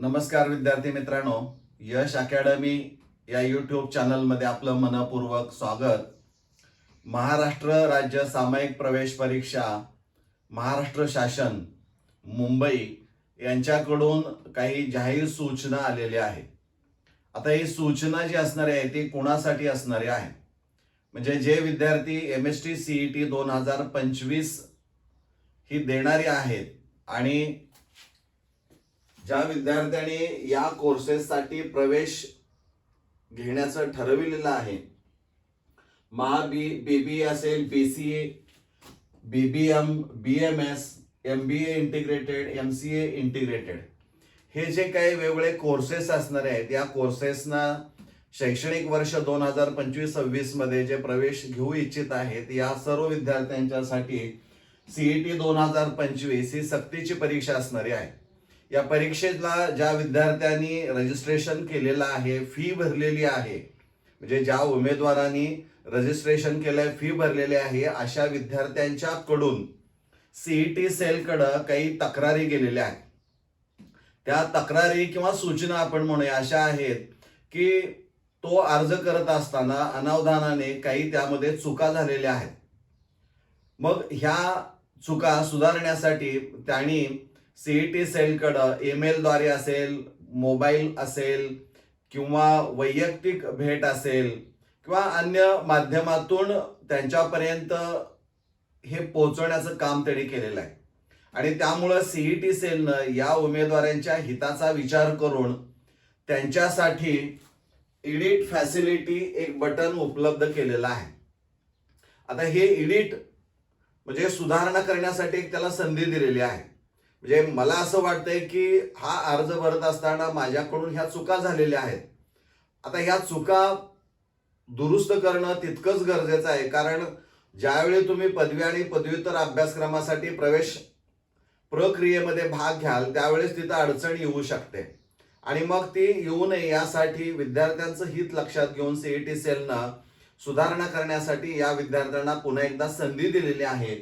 नमस्कार विद्यार्थी मित्रांनो यश अकॅडमी या यूट्यूब चॅनलमध्ये आपलं मनपूर्वक स्वागत. महाराष्ट्र राज्य सामायिक प्रवेश परीक्षा महाराष्ट्र शासन मुंबई यांच्याकडून काही जाहीर सूचना आलेल्या आहेत. आता ही सूचना जी असणारी आहे ती कोणासाठी असणारी आहे? म्हणजे जे विद्यार्थी M S T E T दोन हजार पंचवीस ही देणारी आहेत आणि ज्या विद्यार्थ्यांनी या कोर्सेससाठी प्रवेश घेण्याचं ठरविलेलं आहे. महा बी बी बी असेल B C A B B M B M S M B A integrated M C A integrated हे जे काही वेगवेगळे कोर्सेस असणारे आहेत या कोर्सेसना शैक्षणिक वर्ष दोन हजार पंचवीस सव्वीसमध्ये जे प्रवेश घेऊ इच्छित आहेत या सर्व विद्यार्थ्यांच्यासाठी सीईटी टी दोन हजार पंचवीस ही सक्तीची परीक्षा असणारी आहे. या परीक्षेला ज्या विद्यार्थ्यांनी रजिस्ट्रेशन केलेलं आहे फी भरलेली आहे म्हणजे ज्या उमेदवारांनी रजिस्ट्रेशन केलंय फी भरलेली आहे अशा विद्यार्थ्यांच्याकडून सीईटी सेलकडं काही तक्रारी गेलेल्या आहेत. त्या तक्रारी किंवा सूचना आपण म्हणूया अशा आहेत की तो अर्ज करत असताना अनावधानाने काही त्यामध्ये चुका झालेल्या आहेत. मग ह्या चुका सुधारण्यासाठी त्यांनी सीईटी सेलकडं ईमेलद्वारे असेल मोबाईल असेल किंवा वैयक्तिक भेट असेल किंवा अन्य माध्यमातून त्यांच्यापर्यंत हे पोहोचवण्याचं काम त्यांनी केलेलं आहे. आणि त्यामुळं सीईटी सेलनं या उमेदवारांच्या हिताचा विचार करून त्यांच्यासाठी इडिट फॅसिलिटी एक बटन उपलब्ध केलेलं आहे. आता हे इडिट म्हणजे सुधारणा करण्यासाठी एक त्याला संधी दिलेली आहे. म्हणजे मला असं वाटतंय की हा अर्ज भरत असताना माझ्याकडून ह्या चुका झालेल्या आहेत. आता ह्या चुका दुरुस्त करणं तितकंच गरजेचं आहे कारण ज्यावेळी तुम्ही पदवी आणि पदव्युत्तर अभ्यासक्रमासाठी प्रवेश प्रक्रियेमध्ये भाग घ्याल त्यावेळेस तिथं अडचण येऊ शकते. आणि मग ती येऊ नये यासाठी विद्यार्थ्यांचं हित लक्षात घेऊन सीईटी सेलनं सुधारणा करण्यासाठी या विद्यार्थ्यांना पुन्हा एकदा संधी दिलेली आहे.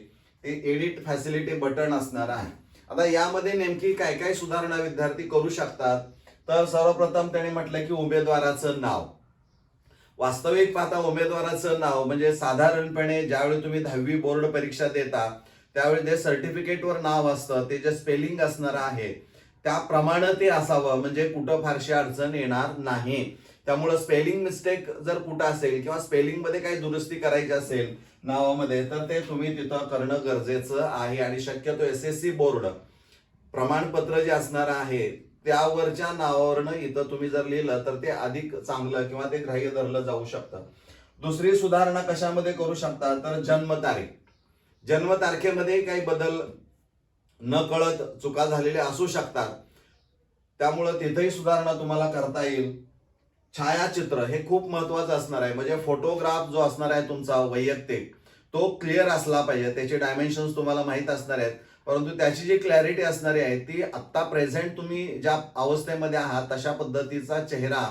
ते एडिट फॅसिलिटी बटन असणार आहे. आता यामध्ये नेमकी काय काय सुधारणा विद्यार्थी करू शकतात? तर सर्वप्रथम त्याने म्हटलं की उमेदवाराचं नाव. वास्तविक पाहता उमेदवाराचं नाव म्हणजे साधारणपणे ज्यावेळी तुम्ही दहावी बोर्ड परीक्षा देता त्यावेळी ते सर्टिफिकेटवर नाव असतं ते जे स्पेलिंग असणार आहे त्याप्रमाणे ते असावं. म्हणजे कुठं फारशी अडचण येणार नाही. त्यामुळं स्पेलिंग मिस्टेक जर कुठं असेल किंवा स्पेलिंगमध्ये काही दुरुस्ती करायची असेल नावामध्ये. तर ते तुम्ही तिथं करणं गरजेचं आहे आणि शक्यतो एस एस सी बोर्ड प्रमाणपत्र जे असणार आहे त्यावरच्या नावावरनं इथं तुम्ही जर लिहिलं तर ते अधिक चांगलं किंवा ते ग्राह्य धरलं जाऊ शकतं. दुसरी सुधारणा कशामध्ये करू शकता तर जन्मतारीख. जन्मतारखेमध्ये काही बदल न कळत चुका झालेल्या असू शकतात. त्यामुळं तिथेही सुधारणा तुम्हाला करता येईल. छायाचित्र हे खूप महत्वाचं असणार आहे. म्हणजे फोटोग्राफ जो असणार आहे तुमचा वैयक्तिक तो क्लिअर असला पाहिजे. त्याचे डायमेन्शन्स तुम्हाला माहीत असणार आहेत. परंतु त्याची जी क्लॅरिटी असणारी आहे ती आत्ता प्रेझेंट तुम्ही ज्या अवस्थेमध्ये आहात तशा पद्धतीचा चेहरा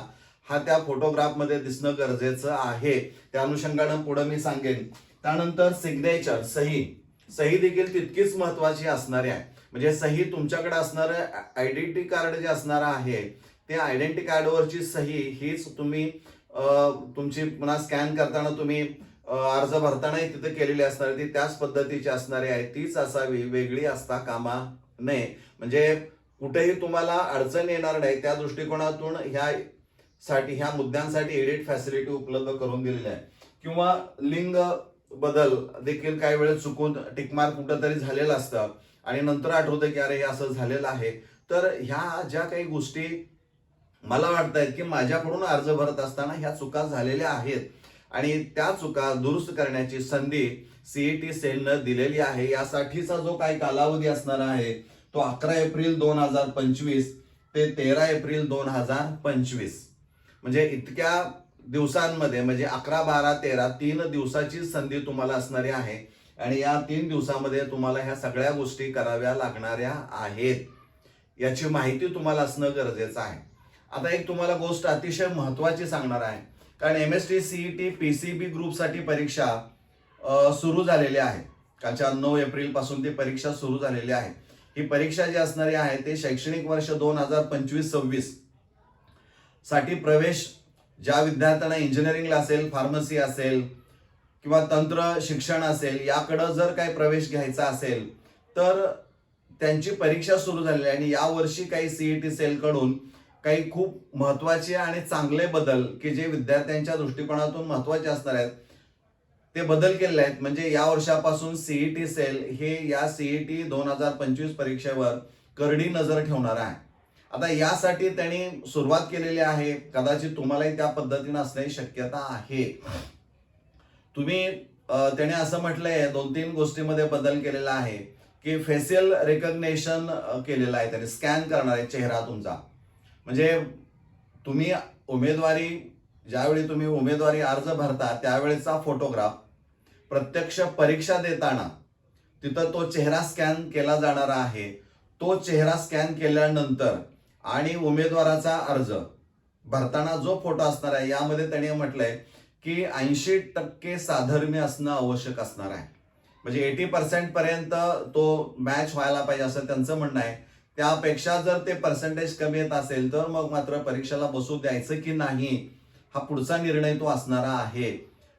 हा त्या फोटोग्राफमध्ये दिसणं गरजेचं आहे. त्या अनुषंगानं पुढं मी सांगेन. त्यानंतर सिग्नेचर सही. सही देखील तितकीच महत्वाची असणारी आहे. म्हणजे सही तुमच्याकडे असणारं आयडेंटिटी कार्ड जे असणार आहे ते आयडेंटी कार्डवरची सही हीच तुम्ही तुमची पुन्हा स्कॅन करताना तुम्ही अर्ज भरतानाही तिथे केलेली असणार ती त्याच पद्धतीची असणारी आहे. तीच असावी वेगळी असता कामा नये. म्हणजे कुठेही तुम्हाला अडचण येणार नाही. त्या दृष्टिकोनातून ह्या साठी ह्या मुद्द्यांसाठी एडिट फॅसिलिटी उपलब्ध करून दिलेली आहे. किंवा लिंग बदल देखील काही वेळेस चुकून टिकमार्क कुठंतरी झालेलं असतं. आणि नंतर आठवतं की अरे हे असं झालेलं आहे. तर ह्या ज्या काही गोष्टी मला वाटत आहेत की माझ्याकडून अर्ज भरत असताना ह्या चुका झालेल्या आहेत. आणि त्या चुका दुरुस्त करण्याची संधी सीईटी सेलनं दिलेली आहे. यासाठीचा जो काही कालावधी असणार आहे तो अकरा एप्रिल दोन हजार पंचवीस ते तेरा एप्रिल दोन हजार पंचवीस. म्हणजे इतक्या दिवसांमध्ये म्हणजे अकरा बारा तेरा तीन दिवसाची संधी तुम्हाला असणारी आहे. आणि या तीन दिवसामध्ये तुम्हाला ह्या सगळ्या गोष्टी कराव्या लागणाऱ्या आहेत. याची माहिती तुम्हाला असणं गरजेचं आहे. आता एक तुम्हाला गोष्ट अतिशय महत्वाची सांगणार आहे. कारण M S T CET P C B ग्रुपसाठी परीक्षा सुरू झालेली आहे. कालच्या नऊ एप्रिलपासून ती परीक्षा सुरू झालेली आहे. ही परीक्षा जी असणारी आहे ते शैक्षणिक वर्ष दोन हजार पंचवीस सव्वीससाठी प्रवेश ज्या विद्यार्थ्यांना इंजिनिअरिंगला असेल फार्मसी असेल किंवा तंत्र शिक्षण असेल याकडं जर काही प्रवेश घ्यायचा असेल तर त्यांची परीक्षा सुरू झालेली आहे. आणि यावर्षी काही सीईटी सेलकडून काही खूप महत्त्वाचे आणि चांगले बदल की जे विद्यार्थ्यांच्या दृष्टिकोनातून महत्त्वाचे असणार आहेत ते बदल केलेले आहेत. म्हणजे या वर्षापासून सीईटी सेल हे या सीईटी दोन हजार पंचवीस परीक्षेवर करडी नजर ठेवणार आहे. आता यासाठी त्यांनी सुरुवात केलेली आहे. कदाचित तुम्हालाही त्या पद्धतीनं असण्याची शक्यता आहे. तुम्ही त्याने असं म्हटलंय दोन तीन गोष्टीमध्ये बदल केलेला आहे की फेशियल रेकग्नेशन केलेलं आहे त्याने. स्कॅन करणार आहे चेहरा तुमचा. म्हणजे तुम्ही उमेदवारी ज्यावेळी तुम्ही उमेदवारी अर्ज भरता त्यावेळेचा फोटोग्राफ प्रत्यक्ष परीक्षा देताना तिथं तो चेहरा स्कॅन केला जाणारा आहे. तो चेहरा स्कॅन केल्यानंतर आणि उमेदवाराचा अर्ज भरताना जो फोटो असणार आहे यामध्ये त्याने म्हटलंय की ऐंशी टक्के साधर्म्य असणं आवश्यक असणार आहे. म्हणजे एटी पर्सेंट पर्यंत तो मॅच व्हायला पाहिजे असं त्यांचं म्हणणं आहे. त्यापेक्षा जर ते पर्सेंटेज कमी येत असेल तर मग मात्र परीक्षेला बसू द्यायचं की नाही हा पुढचा निर्णय तो असणारा आहे.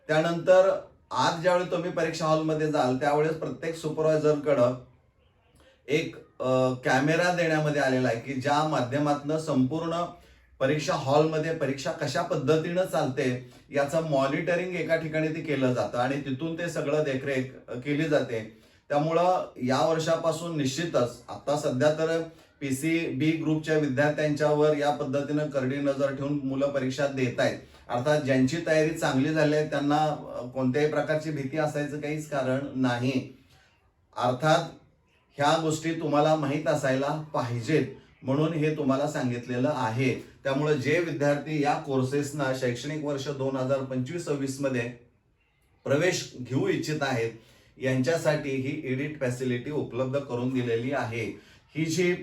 त्यानंतर आज ज्यावेळी तुम्ही परीक्षा हॉलमध्ये जाल त्यावेळेस प्रत्येक सुपरवायझरकडं एक कॅमेरा देण्यामध्ये आलेला आहे की ज्या माध्यमातनं संपूर्ण परीक्षा हॉलमध्ये परीक्षा कशा पद्धतीनं चालते याचं मॉनिटरिंग एका ठिकाणी ते केलं जातं आणि तिथून ते सगळं देखरेख केली जाते. त्यामुळं या वर्षापासून निश्चितच आता सध्या तर पी सी बी ग्रुपच्या विद्यार्थ्यांच्यावर या पद्धतीनं करडी नजर ठेवून मुलं परीक्षा देत आहेत. अर्थात ज्यांची तयारी चांगली झाली आहे त्यांना कोणत्याही प्रकारची भीती असायचं काहीच कारण नाही. अर्थात ह्या गोष्टी तुम्हाला माहीत असायला पाहिजेत म्हणून हे तुम्हाला सांगितलेलं आहे. त्यामुळे जे विद्यार्थी या कोर्सेसना शैक्षणिक वर्ष दोन हजार पंचवीस सव्वीसमध्ये प्रवेश घेऊ इच्छित आहेत यांच्यासाठी ही एडिट फॅसिलिटी उपलब्ध करून दिलेली आहे. ही जी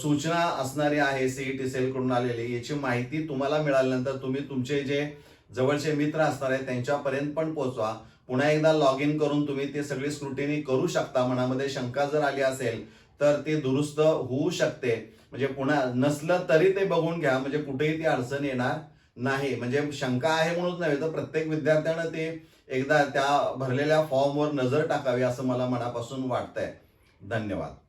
सूचना असणारी आहे सीईटी सेलकडून आलेली याची माहिती तुम्हाला मिळाल्यानंतर तुम्ही तुमचे जे जवळचे मित्र असणार आहेत त्यांच्यापर्यंत पण पोहोचवा. पुन्हा एकदा लॉग इन करून तुम्ही ते सगळी स्क्रुटिनी करू शकता. मनामध्ये शंका जर आली असेल तर ते दुरुस्त होऊ शकते. म्हणजे पुन्हा नसलं तरी ते बघून घ्या. म्हणजे कुठेही ती अडचण येणार नाही. म्हणजे शंका आहे म्हणून नव्हे तर प्रत्येक विद्यार्थ्यानं ते एकदा त्या भरलेल्या फॉर्मवर नजर टाकावी असं मला मनापासून वाटतंय. धन्यवाद.